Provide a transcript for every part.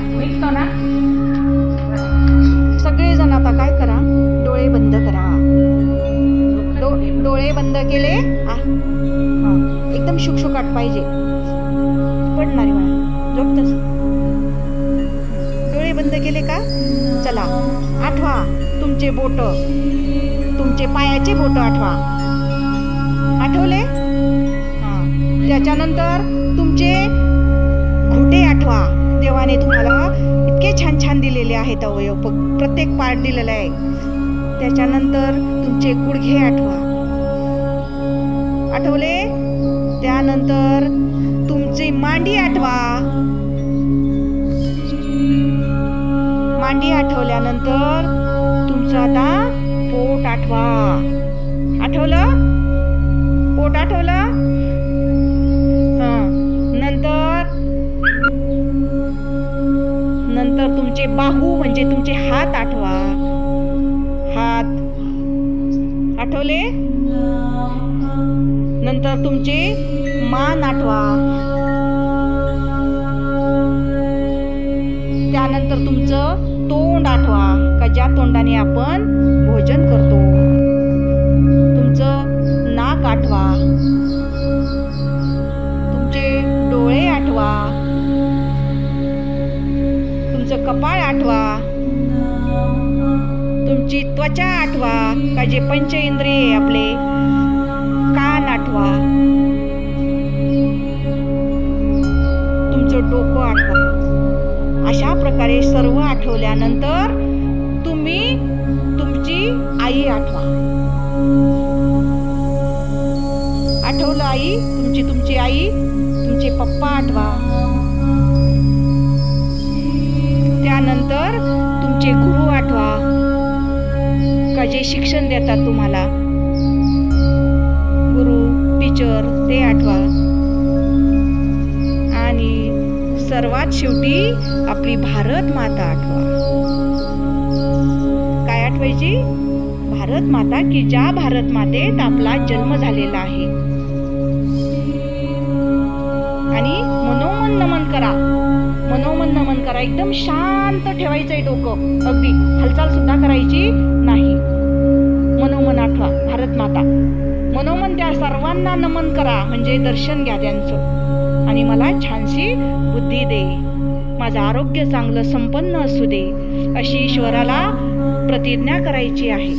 ना ना. सगळेजण आता काय करा? डोळे बंद करा. डो- डोळे बंद केले. एकदम शुकशुकाट पाहिजे. पडणारी मला झोपतच. डोळे बंद केले का? चला आठवा तुमचे बोट. तुमचे पायाचे बोट आठवा. आठवले? त्याच्यानंतर तुमचे घोटे आठवा. देवाने तुम्हाला इतके छान छान दिलेले आहेत अवयव. प्रत्येक पार्ट दिलेला आहे. त्याच्यानंतर तुमचे गुडघे आठवा. आठवले? त्यानंतर तुमची मांडी आठवा. मांडी आठवल्यानंतर तुमचं आता पोट आठवा. आठवलं? पोट आठवलं? म्हणजे तुमचे हात आठवा. हात. आठवले? नंतर तुमचे मान आठवा. त्यानंतर तुमचं तोंड आठवा का ज्या तोंडाने आपण भोजन करतो. तुमचं नाक आठवा. तुमचे डोळे आठवा. कपाळ आठवा. तुमची त्वचा आठवा का जे पंच इंद्रिय आपले कान आठवा. तुमचं डोकं आठवा. अशा प्रकारे सर्व आठवल्यानंतर तुम्ही तुमची आई आठवा. आठवलं आई तुमची तुमची आई तुमचे पप्पा आठवा. त्यानंतर तुमचे गुरु आठवा. का जे शिक्षण देतात तुम्हाला? गुरु टीचर ते आठवा. आणि सर्वात शेवटी आपली भारत माता आठवा. काय आठवायची? भारत माता की ज्या भारत मातेत आपला जन्म झालेला आहे. आणि मनोमन नमन करा. मनोमन नमन करा. एकदम शांत ठेवायचंय डोकं. अगदी हालचाल सुद्धा करायची नाही. मनोमन आठवा भारत माता. मनोमन त्या सर्वांना नमन करा म्हणजे दर्शन घ्या त्यांचं. आणि मला छानशी बुद्धी दे. माझं आरोग्य चांगलं संपन्न असू दे अशी ईश्वराला प्रतिज्ञा करायची आहे.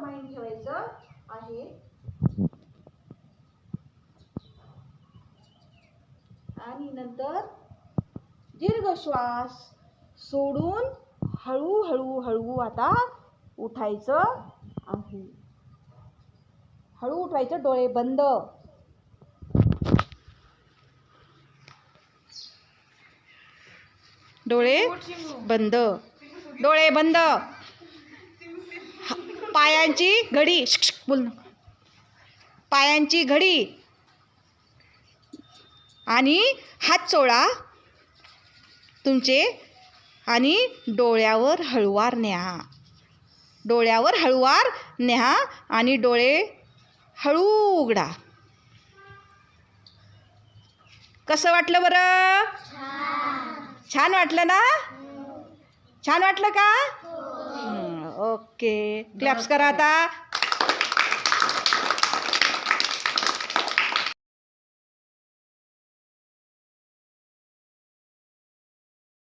माइंड ठेवायचं आहे. आणि नंतर दीर्घ श्वास सोडून हळूहळू हळू आता उठायचं आहे. हळू उठवायचं डोळे बंद. डोळे बंद. डोळे बंद. पायांची घडी. शिक, बोल ना. पायांची घडी. आणि हात चोळा. तुमचे आणि डोळ्यावर हळुवार न्या. डोळ्यावर हळुवार न्या आणि डोळे हळू उघडा. कसं वाटलं बरं? छान वाटलं ना? छान वाटलं का? ओके. क्लॅप्स करा आता.